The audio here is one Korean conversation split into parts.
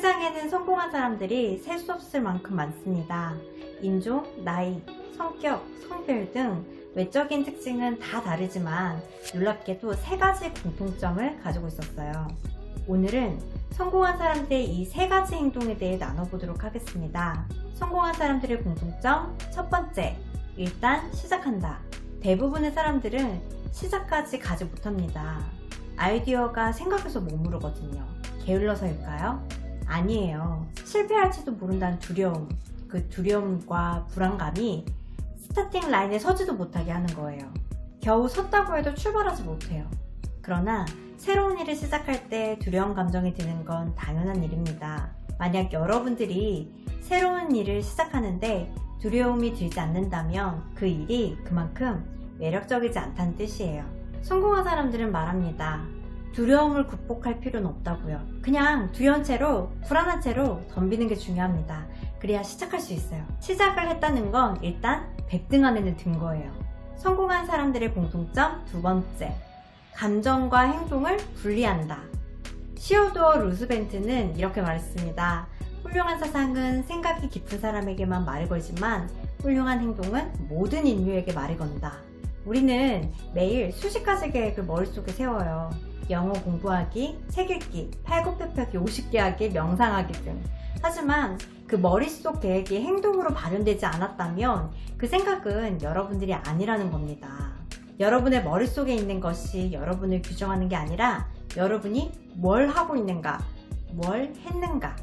세상에는 성공한 사람들이 셀 수 없을 만큼 많습니다. 인종, 나이, 성격, 성별 등 외적인 특징은 다 다르지만 놀랍게도 세 가지 공통점을 가지고 있었어요. 오늘은 성공한 사람들의 이 세 가지 행동에 대해 나눠보도록 하겠습니다. 성공한 사람들의 공통점 첫 번째, 일단 시작한다. 대부분의 사람들은 시작까지 가지 못합니다. 아이디어가 생각해서 머무르거든요. 게을러서일까요? 아니에요. 실패할지도 모른다는 두려움. 그 두려움과 불안감이 스타팅 라인에 서지도 못하게 하는 거예요. 겨우 섰다고 해도 출발하지 못해요. 그러나 새로운 일을 시작할 때 두려운 감정이 드는 건 당연한 일입니다. 만약 여러분들이 새로운 일을 시작하는데 두려움이 들지 않는다면 그 일이 그만큼 매력적이지 않다는 뜻이에요. 성공한 사람들은 말합니다. 두려움을 극복할 필요는 없다고요. 그냥 두려운 채로, 불안한 채로 덤비는 게 중요합니다. 그래야 시작할 수 있어요. 시작을 했다는 건 일단 100등 안에는 든 거예요. 성공한 사람들의 공통점 두 번째. 감정과 행동을 분리한다. 시오도어 루스벤트는 이렇게 말했습니다. 훌륭한 사상은 생각이 깊은 사람에게만 말을 걸지만 훌륭한 행동은 모든 인류에게 말을 건다. 우리는 매일 수십 가지 계획을 머릿속에 세워요. 영어 공부하기, 책 읽기, 팔굽혀펴기 50개 하기, 명상하기 등. 하지만 그 머릿속 계획이 행동으로 발현되지 않았다면 그 생각은 여러분들이 아니라는 겁니다. 여러분의 머릿속에 있는 것이 여러분을 규정하는 게 아니라 여러분이 뭘 하고 있는가, 뭘 했는가,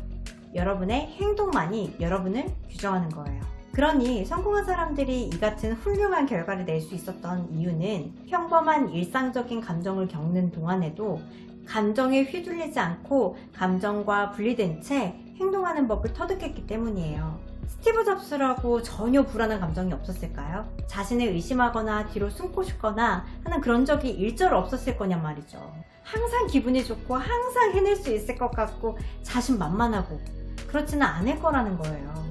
여러분의 행동만이 여러분을 규정하는 거예요. 그러니 성공한 사람들이 이 같은 훌륭한 결과를 낼 수 있었던 이유는 평범한 일상적인 감정을 겪는 동안에도 감정에 휘둘리지 않고 감정과 분리된 채 행동하는 법을 터득했기 때문이에요. 스티브 잡스라고 전혀 불안한 감정이 없었을까요? 자신을 의심하거나 뒤로 숨고 싶거나 하는 그런 적이 일절 없었을 거냔 말이죠. 항상 기분이 좋고 항상 해낼 수 있을 것 같고 자신 만만하고 그렇지는 않을 거라는 거예요.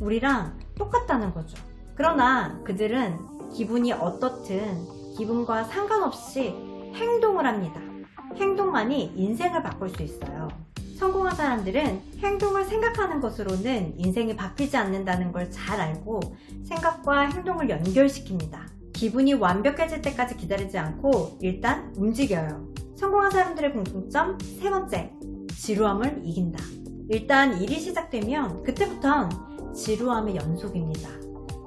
우리랑 똑같다는 거죠. 그러나 그들은 기분이 어떻든 기분과 상관없이 행동을 합니다. 행동만이 인생을 바꿀 수 있어요. 성공한 사람들은 행동을 생각하는 것으로는 인생이 바뀌지 않는다는 걸 잘 알고 생각과 행동을 연결시킵니다. 기분이 완벽해질 때까지 기다리지 않고 일단 움직여요. 성공한 사람들의 공통점 세 번째, 지루함을 이긴다. 일단 일이 시작되면 그때부턴 지루함의 연속입니다.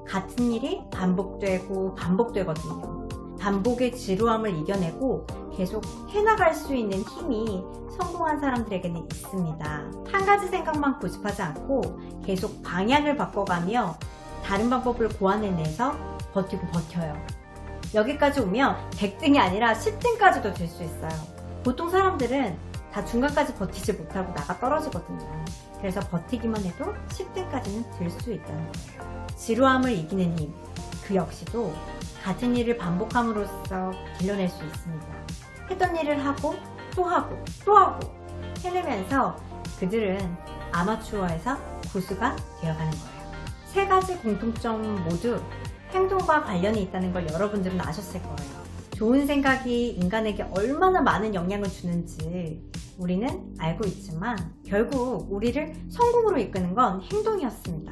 같은 일이 반복되고 반복되거든요. 반복의 지루함을 이겨내고 계속 해나갈 수 있는 힘이 성공한 사람들에게는 있습니다. 한 가지 생각만 고집하지 않고 계속 방향을 바꿔가며 다른 방법을 고안해내서 버티고 버텨요. 여기까지 오면 100등이 아니라 10등까지도 될 수 있어요. 보통 사람들은 다 중간까지 버티지 못하고 나가 떨어지거든요. 그래서 버티기만 해도 10등까지는 들 수 있다는 거예요. 지루함을 이기는 힘, 그 역시도 같은 일을 반복함으로써 길러낼 수 있습니다. 했던 일을 하고 또 하고 또 하고 해내면서 그들은 아마추어에서 고수가 되어가는 거예요. 세 가지 공통점 모두 행동과 관련이 있다는 걸 여러분들은 아셨을 거예요. 좋은 생각이 인간에게 얼마나 많은 영향을 주는지 우리는 알고 있지만 결국 우리를 성공으로 이끄는 건 행동이었습니다.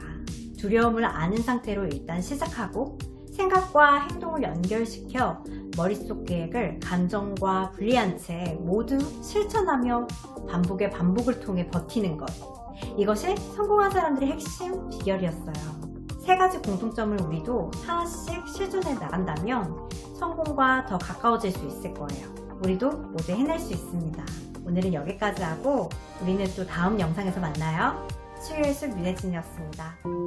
두려움을 아는 상태로 일단 시작하고 생각과 행동을 연결시켜 머릿속 계획을 감정과 분리한 채 모두 실천하며 반복의 반복을 통해 버티는 것. 이것이 성공한 사람들의 핵심 비결이었어요. 세 가지 공통점을 우리도 하나씩 실천해 나간다면 성공과 더 가까워질 수 있을 거예요. 우리도 모두 해낼 수 있습니다. 오늘은 여기까지 하고 우리는 또 다음 영상에서 만나요. 치유의 숲 윤혜진이었습니다.